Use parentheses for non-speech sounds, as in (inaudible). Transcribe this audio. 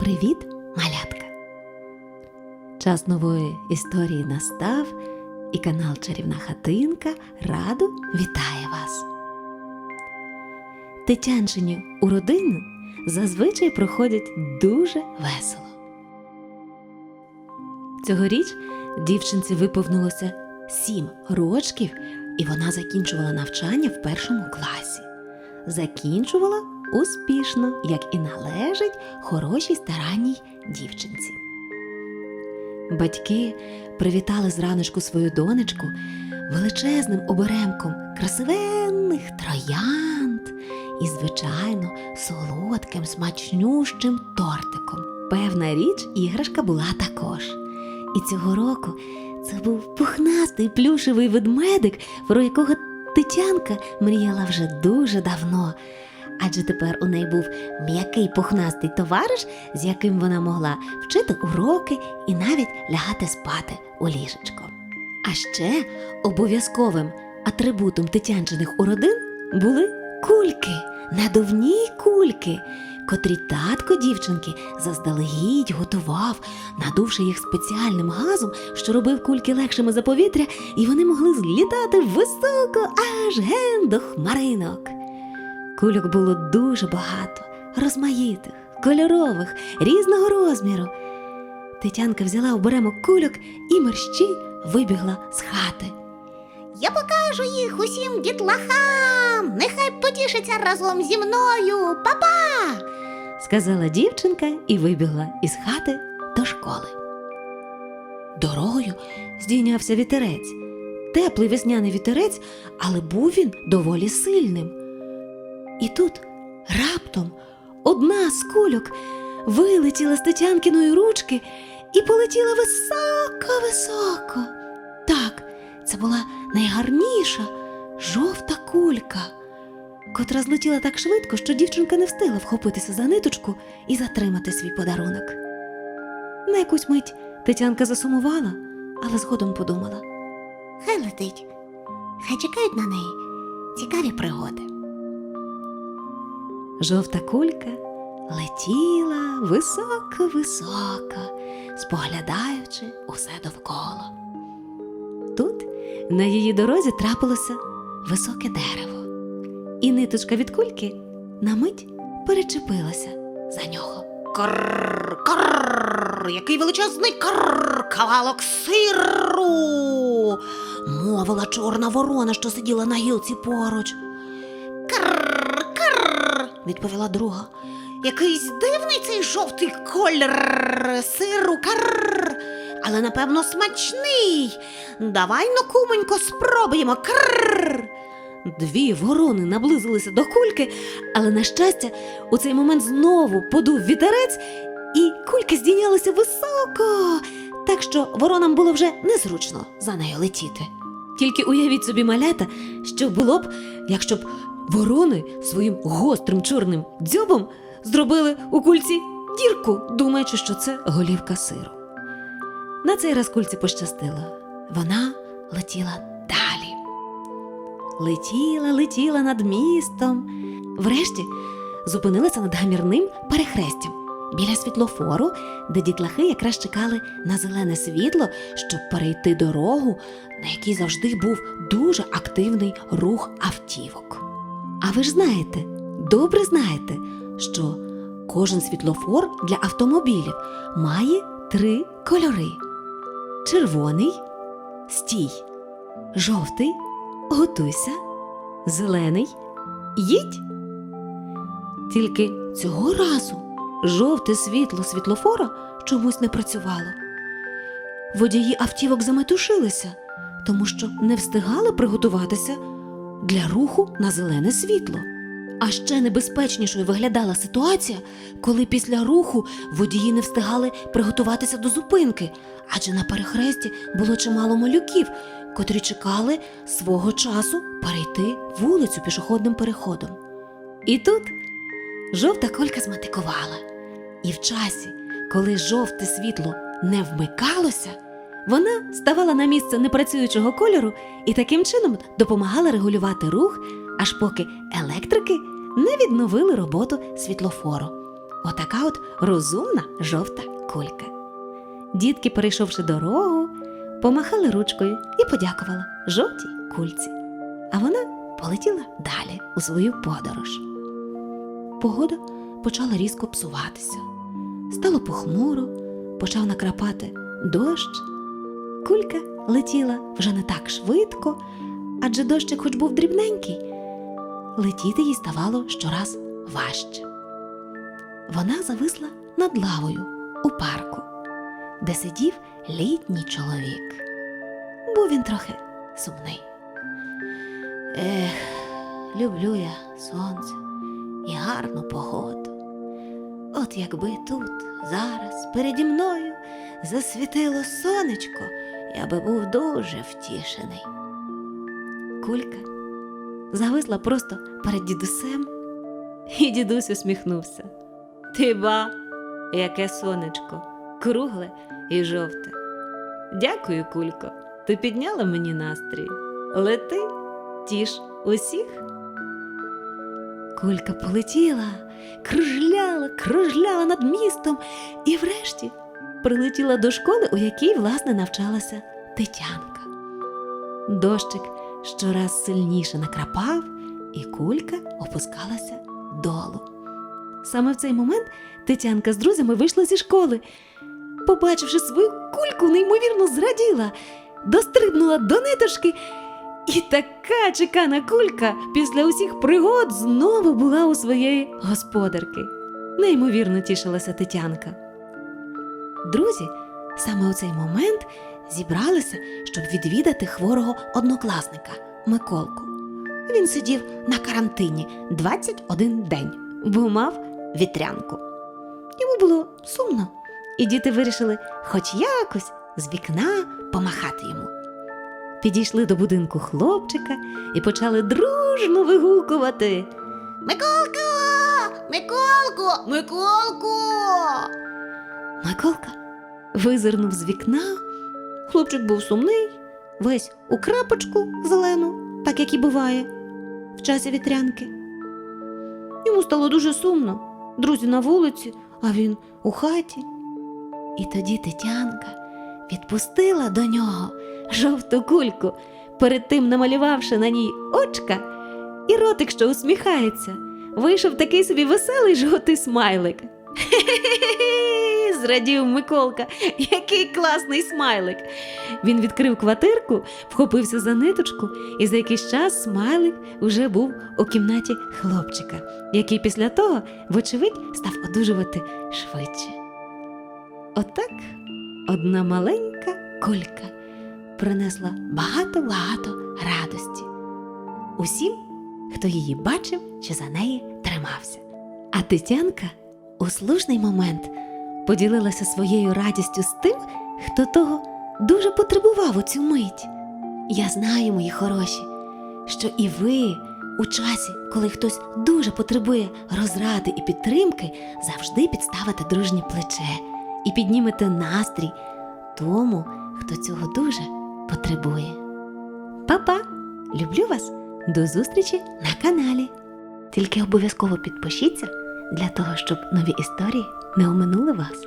Привіт, малятка! Час нової історії настав, і канал Чарівна Хатинка радо вітає вас. Тетянчині у родину зазвичай проходять дуже весело. Цьогоріч дівчинці виповнилося сім рочків, і вона закінчувала навчання в першому класі. Закінчувала успішно, як і належить хорошій старанній дівчинці. Батьки привітали зраночку свою донечку величезним оберемком красивенних троянд і, звичайно, солодким, смачнющим тортиком. Певна річ, іграшка була також. І цього року це був пухнастий плюшевий ведмедик, про якого Тетянка мріяла вже дуже давно. Адже тепер у неї був м'який пухнастий товариш, з яким вона могла вчити уроки і навіть лягати спати у ліжечко. А ще обов'язковим атрибутом тетянчиних уродин були кульки, надувні кульки, котрі татко дівчинки заздалегідь готував, надувши їх спеціальним газом, що робив кульки легшими за повітря, і вони могли злітати високо аж ген до хмаринок. Кульок було дуже багато, розмаїтих, кольорових, різного розміру. Тетянка взяла оберемок кульок і мерщій вибігла з хати. Я покажу їх усім дітлахам. Нехай потішаться разом зі мною. Папа! сказала дівчинка і вибігла із хати до школи. Дорогою здійнявся вітерець. Теплий весняний вітерець, але був він доволі сильним. І тут раптом одна з кульок вилетіла з Тетянкиної ручки і полетіла високо-високо. Так, це була найгарніша жовта кулька, котра злетіла так швидко, що дівчинка не встигла вхопитися за ниточку і затримати свій подарунок. На якусь мить Тетянка засумувала, але згодом подумала. Хай летить. Хай чекають на неї цікаві пригоди. Жовта кулька летіла високо-високо, споглядаючи усе довкола. Тут на її дорозі трапилося високе дерево, і ниточка від кульки на мить перечепилася за нього. Крррр, крррр, який величезний крррр, кавалок сиру. Мовила чорна ворона, що сиділа на гілці поруч. Відповіла друга. Якийсь дивний цей жовтий колір сиру, крррр, але напевно смачний. Давай ну, кумонько, спробуємо. Крррр. Дві ворони наблизилися до кульки, але, на щастя, у цей момент знову подув вітерець, і кульки здійнялися високо, так що воронам було вже незручно за нею летіти. Тільки уявіть собі малята, що було б, якщо б ворони своїм гострим чорним дзьобом зробили у кульці дірку, думаючи, що це голівка сиру. На цей раз кульці пощастило. Вона летіла далі летіла, летіла над містом. Врешті зупинилася над гамірним перехрестям біля світлофору, де дітлахи якраз чекали на зелене світло, щоб перейти дорогу, на якій завжди був дуже активний рух автівок. А ви ж знаєте, добре знаєте, що кожен світлофор для автомобілів має три кольори: червоний, стій, жовтий готуйся, зелений, їдь. Тільки цього разу жовте світло світлофора чомусь не працювало. Водії автівок заметушилися, тому що не встигали приготуватися для руху на зелене світло. А ще небезпечнішою виглядала ситуація, коли після руху водії не встигали приготуватися до зупинки, адже на перехресті було чимало малюків, котрі чекали свого часу перейти вулицю пішохідним переходом. І тут жовта колька зматикувала. І в часі, коли жовте світло не вмикалося, вона ставала на місце непрацюючого кольору і таким чином допомагала регулювати рух, аж поки електрики не відновили роботу світлофору. отака от розумна жовта кулька. Дітки, перейшовши дорогу, помахали ручкою і подякували жовтій кульці. А вона полетіла далі у свою подорож. Погода почала різко псуватися. Стало похмуро, почав накрапати дощ. Кулька летіла вже не так швидко, адже дощик, хоч був дрібненький, летіти їй ставало щораз важче. Вона зависла над лавою у парку, де сидів літній чоловік. Був він трохи сумний. Ех, люблю я сонце і гарну погоду. От якби тут, зараз, переді мною засвітило сонечко, я би був дуже втішений. Кулька зависла просто перед дідусем, і дідусь усміхнувся. Ти ба, яке сонечко, кругле і жовте. Дякую, кулько, ти підняла мені настрій. Лети, тіш усіх. Кулька полетіла, кружляла, кружляла над містом і врешті прилетіла до школи, у якій, власне, навчалася Тетянка. Дощик щораз сильніше накрапав, і кулька опускалася долу. Саме в цей момент Тетянка з друзями вийшла зі школи. Побачивши свою кульку, неймовірно зраділа, дострибнула до ниточки, і така чекана кулька після усіх пригод знову була у своєї господарки. Неймовірно тішилася Тетянка. Друзі саме у цей момент зібралися, щоб відвідати хворого однокласника Миколку. Він сидів на карантині 21 день, бо мав вітрянку. Йому було сумно, і діти вирішили хоч якось з вікна помахати йому. Підійшли до будинку хлопчика і почали дружно вигукувати. Миколко! Миколко! Миколко! Миколка визирнув з вікна. Хлопчик був сумний, весь у крапочку зелену, так як і буває в часі вітрянки. Йому стало дуже сумно. Друзі на вулиці, а він у хаті. І тоді Тетянка відпустила до нього жовту кульку, перед тим намалювавши на ній очка і ротик, що усміхається. Вийшов такий собі веселий жовтий смайлик. (laughs) Хе-хе-хе, зрадів Миколка, (laughs) який класний смайлик. Він відкрив квартирку, вхопився за ниточку, і за якийсь час смайлик уже був у кімнаті хлопчика, який після того, вочевидь, став одужувати швидше. Отак одна маленька кулька принесла багато-багато радості усім, хто її бачив чи за неї тримався. А Тетянка у слушний момент поділилася своєю радістю з тим, хто того дуже потребував у цю мить. Я знаю, мої хороші, що і ви у часі, коли хтось дуже потребує розради і підтримки, завжди підставите дружнє плече і піднімете настрій тому, хто цього дуже потребує. Па-па! Люблю вас! До зустрічі на каналі. Тільки обов'язково підпишіться для того, щоб нові історії не оминули вас.